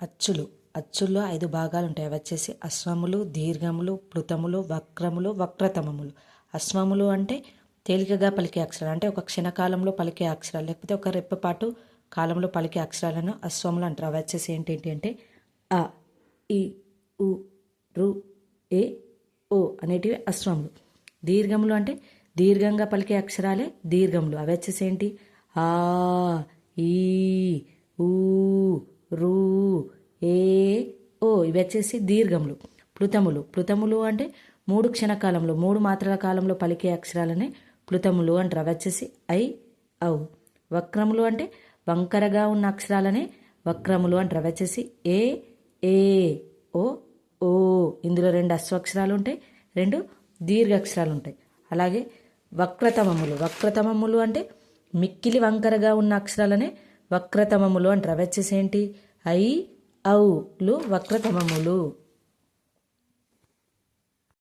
అచ్చులు. అచ్చుల్లో ఐదు భాగాలు ఉంటాయి అవి వచ్చేసి అశ్వములు దీర్ఘములు ప్లుతములు వక్రములు వక్రతమములు. అశ్వములు అంటే తేలికగా పలికే అక్షరాలు. అంటే ఒక క్షణకాలంలో పలికే అక్షరాలు. లేకపోతే ఒక రెప్పపాటు కాలంలో పలికే అక్షరాలను అశ్వములు అంటారు. అవి వచ్చేసి ఏంటేంటి అంటే అ ఇ ఉ రు ఏ ఓ అనేటివి అశ్వములు. దీర్ఘములు అంటే దీర్ఘంగా పలికే అక్షరాలే దీర్ఘములు. అవి వచ్చేసి ఏంటి? ఆ ఈ ఊ రూ ఏ ఓ ఇవి వచ్చేసి దీర్ఘములు ప్లుతములు. ప్లుతములు అంటే మూడు క్షణకాలంలో మూడు మాత్రల కాలంలో పలికే అక్షరాలనే ప్లుతములు అంటారు. అవి వచ్చేసి ఐ ఔ. వక్రములు అంటే వంకరగా ఉన్న అక్షరాలనే వక్రములు అంటారు. అవి వచ్చేసి ఏ ఏ ఓ ఓ. ఇందులో రెండు అశ్వక్షరాలు ఉంటాయి రెండు దీర్ఘ అక్షరాలు ఉంటాయి. అలాగే వక్రతమములు వక్రతమములు అంటే మిక్కిలి వంకరగా ఉన్న అక్షరాలనే వక్రతమములు అంటారు. అవి వచ్చేసి ఏంటి? ఐ ఔలు వక్రతమములు.